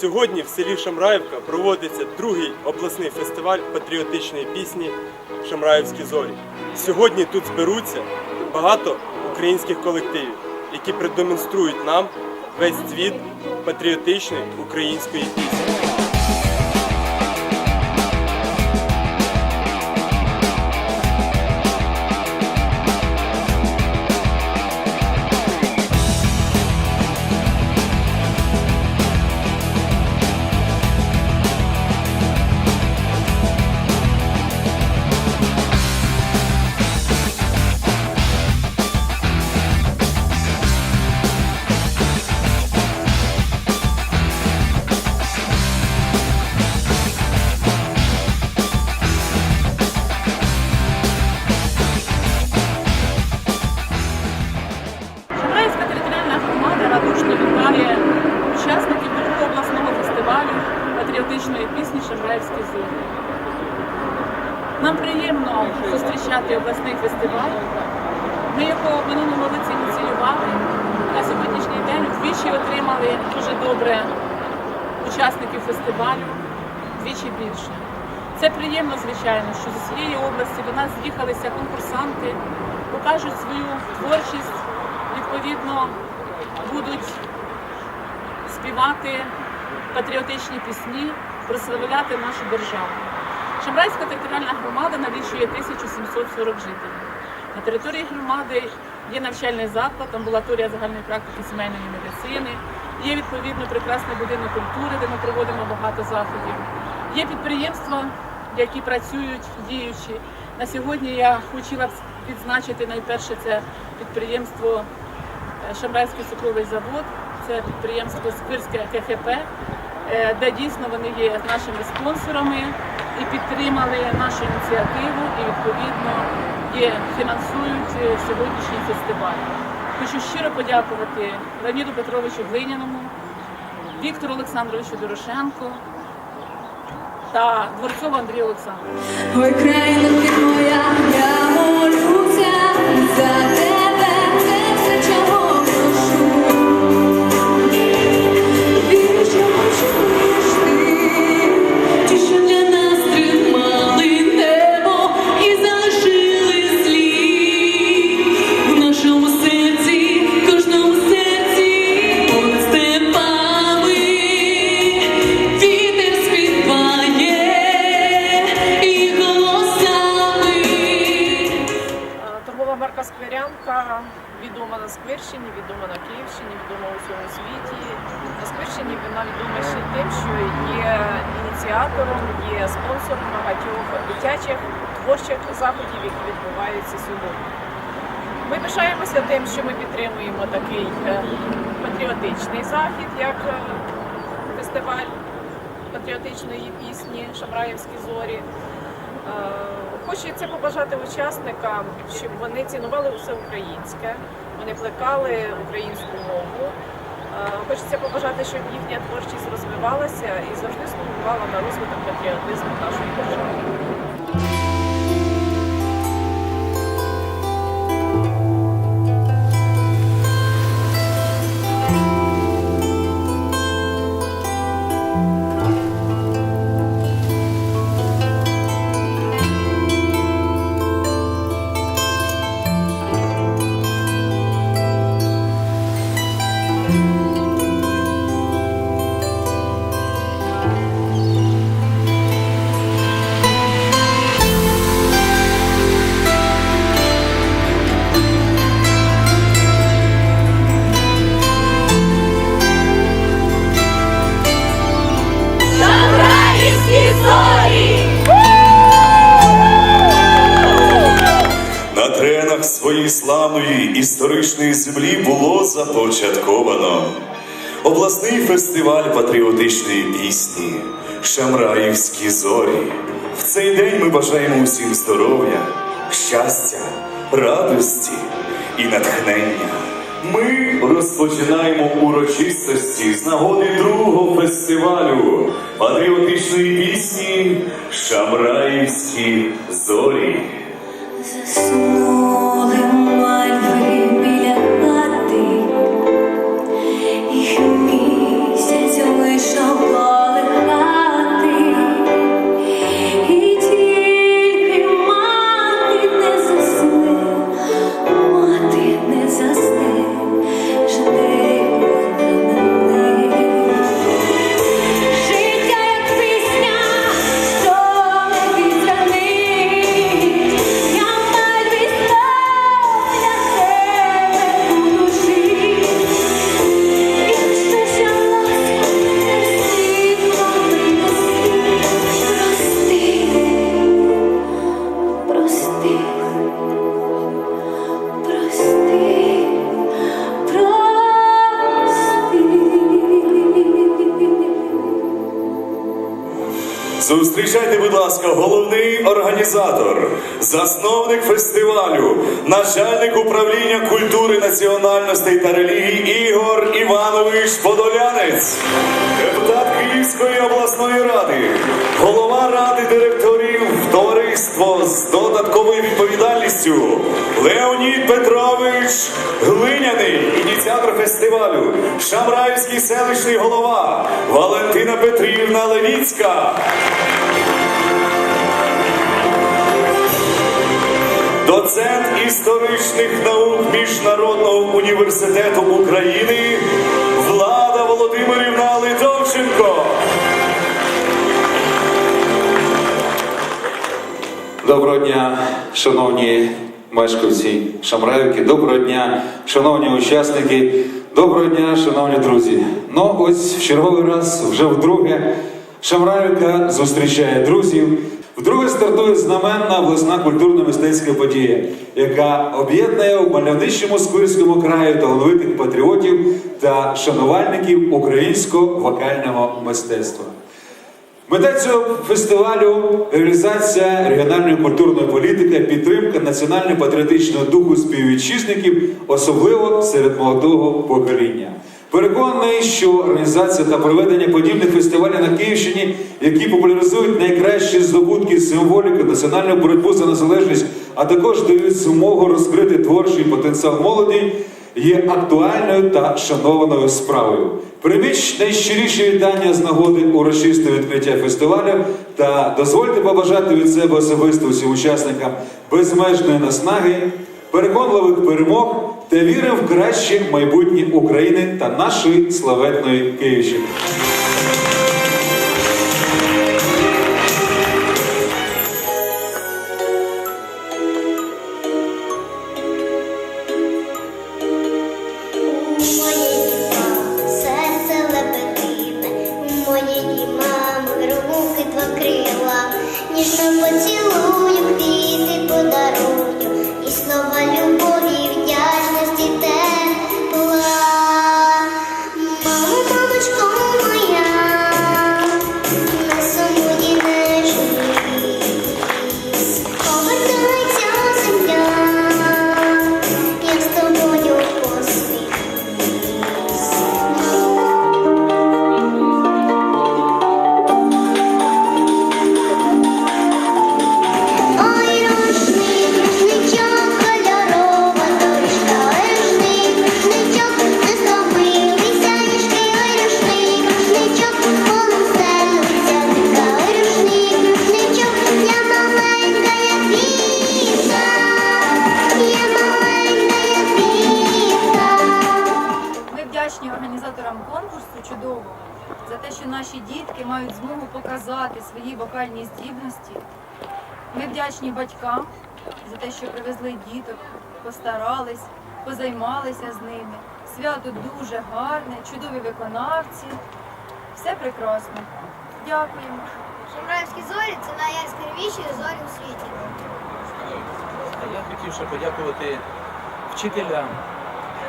Сьогодні в селі Шамраївка проводиться другий обласний фестиваль патріотичної пісні Шамраївські зорі. Сьогодні тут зберуться багато українських колективів, які продемонструють нам весь цвіт патріотичної української пісні. Нам приємно зустрічати обласний фестиваль. Ми його в минулому році ініціювали. На сьогоднішній день вдвічі отримали дуже добре учасників фестивалю, вдвічі більше. Це приємно, звичайно, що з усієї області до нас з'їхалися конкурсанти, покажуть свою творчість, відповідно будуть співати патріотичні пісні, прославляти нашу державу. Шамрайська територіальна громада налічує 1740 жителів. На території громади є навчальний заклад, амбулаторія загальної практики сімейної медицини, є відповідно прекрасний будинок культури, де ми проводимо багато заходів. Є підприємства, які працюють діючі. На сьогодні я хотіла б відзначити найперше це підприємство е, Шамрайський цукровий завод, це підприємство Сквирське КХП, е, де дійсно вони є нашими спонсорами і підтримали нашу ініціативу і відповідно є, фінансують е, сьогоднішній фестиваль. Хочу щиро подякувати Леоніду Петровичу Глиняному, Віктору Олександровичу Дорошенко та Дворцову Андрію Олександровичу. Ой, країна ти моя, я марка Скверянка відома на Сквирщині, відома на Київщині, відома у всьому світі. На Сквирщині вона відома ще тим, що є ініціатором, є спонсором багатьох дитячих творчих заходів, які відбуваються сьогодні. Ми пишаємося тим, що ми підтримуємо такий е, патріотичний захід, як е, фестиваль патріотичної пісні Шамраївські зорі. Е, Хочеться побажати учасникам, щоб вони цінували усе українське, вони плекали українську мову. Е, Хочеться побажати, щоб їхня творчість розвивалася і завжди слугувала на розвиток патріотизму нашої держави. Теренах своєї славної історичної землі було започатковано обласний фестиваль патріотичної пісні Шамраївські зорі. В цей день ми бажаємо усім здоров'я, щастя, радості і натхнення. Ми розпочинаємо урочистості з нагоди другого фестивалю патріотичної пісні Шамраївські зорі. Зустрічайте, будь ласка, головний організатор, засновник фестивалю, начальник управління культури, національностей та релігій Ігор Іванович Подолянець, депутат Київської обласної ради, голова ради директорів товариство з додатковою відповідальністю Леонід Петрович Глиняний, ініціатор фестивалю, Шамраївський селищний голова Валентина Петрівна Левіцька. Доцент історичних наук Міжнародного університету України Влада Володимирівна Литовченко. Доброго дня, шановні мешканці Шамраївки. Доброго дня, шановні учасники. Доброго дня, шановні друзі. Ну, ось в черговий раз, вже вдруге, Шамраївка зустрічає друзів. Вдруге стартує знаменна обласна культурно-мистецька подія, яка об'єднує у мальовничому Сквирському краї талановитих патріотів та шанувальників українського вокального мистецтва. Мета цього фестивалю реалізація регіональної культурної політики, підтримка національно-патріотичного духу співвітчизників, особливо серед молодого покоління. Переконаний, що організація та проведення подібних фестивалів на Київщині, які популяризують найкращі здобутки символіки, національну боротьбу за незалежність, а також дають змогу розкрити творчий потенціал молоді, є актуальною та шанованою справою. Прийміть найщиріші вітання з нагоди урочистого відкриття фестивалю та дозвольте побажати від себе особисто усім учасникам безмежної наснаги, переконливих перемог та віри в краще майбутнє України та нашої славетної Київщини. 你们不。За те, що наші дітки мають змогу показати свої вокальні здібності. Ми вдячні батькам за те, що привезли діток, постарались, позаймалися з ними. Свято дуже гарне, чудові виконавці. Все прекрасно. Дякуємо. Шамраївські зорі це найяскравіші зорі у світі. А я хотів ще подякувати вчителям,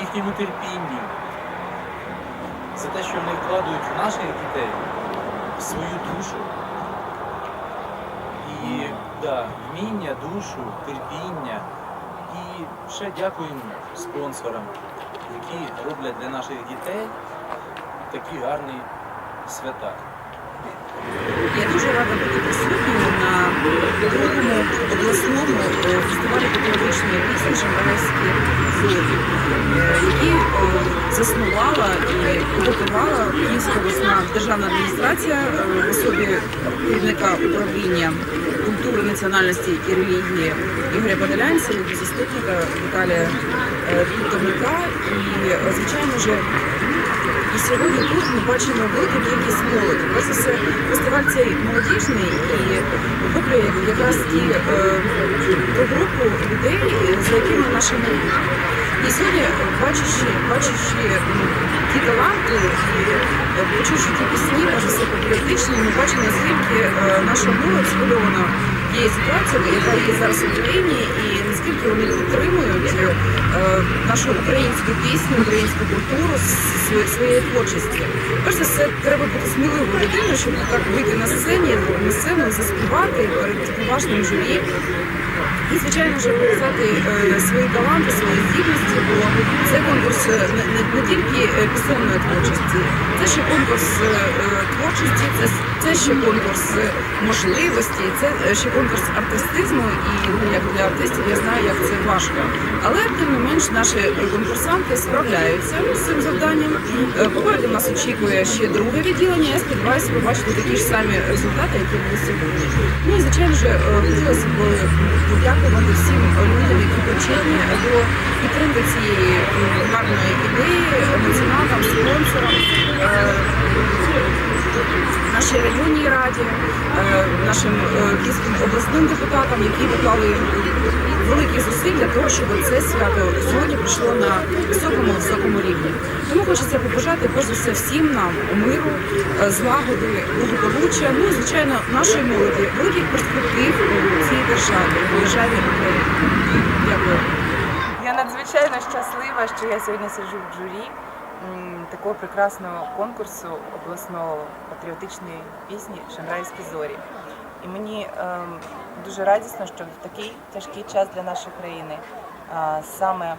їхньому терпінню, за те, що вони вкладають в наших дітей свою душу. І да, вміння, душу, терпіння. І ще дякуємо спонсорам, які роблять для наших дітей такі гарні свята. Я дуже рада бути присутньою на другому обласному е, фестивалі патріотичної пісні Шамраївські зорі, е, який е, заснувала і підготувала Київська обласна державна адміністрація е, в особі керівника управління культури, національності і релігії Ігоря Подолянця, заступника Віталія е, Путовника. І, е, звичайно ж, і сьогодні тут ми бачимо велику кількість молоді. Перш за все, фестиваль цей молодіжний і охоплює якраз ті е, групу людей, за якими наша молодь. І сьогодні, бачачи, бачачи ті таланти і е, почувши ті пісні, може патріотичні, ми бачимо, наскільки е, наша молодь схвильована тією ситуацією, яка є зараз в Україні, і наскільки вони підтримують е, нашу українську пісню, українську культуру своєї творчості. Перш за все, треба бути сміливою людиною, щоб так вийти на сцені, на сцену, заспівати перед поважним журі. Звичайно ж, показати е, свої таланти, свої здібності, бо це конкурс е, не, тільки е, пісенної творчості, це ще конкурс творчості, це, це ще конкурс можливості, це ще конкурс артистизму. І ну, як для артистів я знаю, як це важко. Але тим не менш наші конкурсанти справляються з цим завданням. Попереду нас очікує ще друге відділення. Я сподіваюся побачити такі ж самі результати, які були сьогодні. Ну і звичайно ж, хотілося б подякувати всім людям, які причетні до підтримки цієї гарної ідеї, меценатам, спонсорам. е, Нашій районній раді, е, нашим е, київським обласним депутатам, які виклали великі зусиль для того, щоб це свято сьогодні прийшло на високому високому рівні. Тому хочеться побажати перш за все всім нам миру, злагоди, благополуччя, ну і звичайно нашої молоді, великих перспектив у цій державі. Дякую. Я надзвичайно щаслива, що я сьогодні сиджу в журі такого прекрасного конкурсу обласного патріотичної пісні Шамрайські зорі. І мені ем, дуже радісно, що в такий тяжкий час для нашої країни а, саме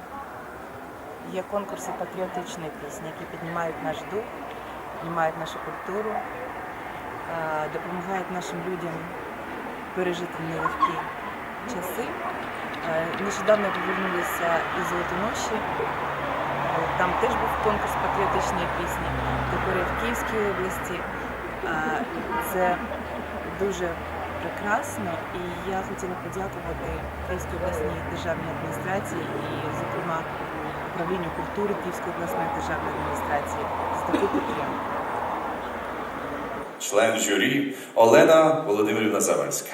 є конкурси патріотичної пісні, які піднімають наш дух, піднімають нашу культуру, а, допомагають нашим людям пережити нелегкі часи. Е, Нещодавно повернулися із Золотоноші. Е, Там теж був конкурс патріотичної пісні. Тепер в Київській області. Е, Це дуже прекрасно. І я хотіла подякувати Київській обласній державній адміністрації і, зокрема, управлінню культури Київської обласної державної адміністрації за таку підтримку. Член журі Олена Володимирівна Завальська.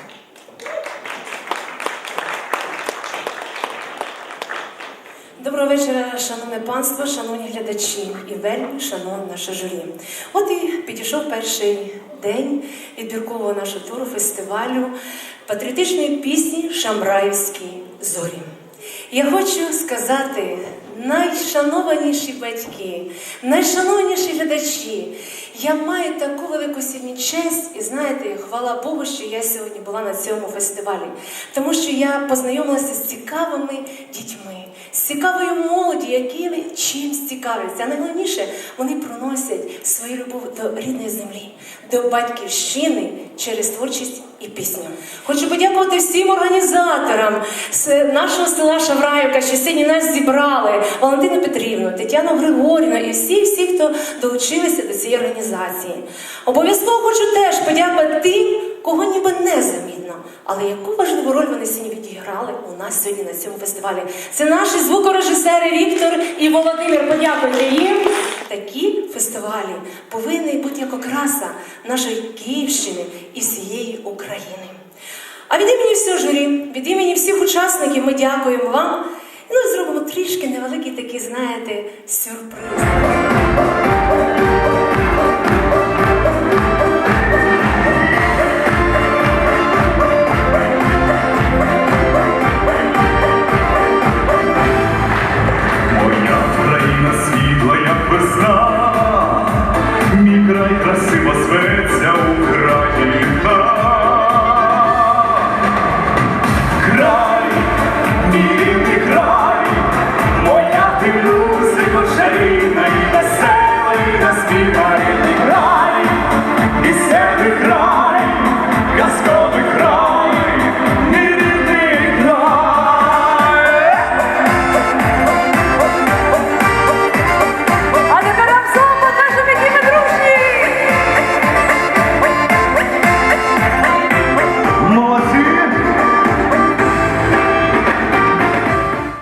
Доброго вечора, шановне панство, шановні глядачі і вельми шановне наше журі. От і підійшов перший день відбіркового нашого туру фестивалю патріотичної пісні Шамраївські зорі. Я хочу сказати, найшанованіші батьки, найшановніші глядачі, я маю таку велику сьогодні честь, і знаєте, хвала Богу, що я сьогодні була на цьому фестивалі, тому що я познайомилася з цікавими дітьми, з цікавою молоді, які чимсь цікавляться. А найголовніше, вони проносять свою любов до рідної землі, до батьківщини через творчість і пісню. Хочу подякувати всім організаторам з нашого села Шавраївка, що сьогодні нас зібрали, Валентину Петрівну, Тетяну Григорівну і всі, всі, хто долучилися до цієї організації. Обов'язково хочу теж подякувати тим, кого ніби не замітно, але яку важливу роль вони сьогодні відіграли у нас сьогодні на цьому фестивалі. Це наші звукорежисери Віктор і Володимир. Подякуйте їм. Такі фестивалі повинні бути як окраса нашої Київщини і всієї України. А від імені всього журі, від імені всіх учасників ми дякуємо вам. Ну і зробимо трішки невеликий такий, знаєте, сюрприз. Рикошеві, веселий, наспівай,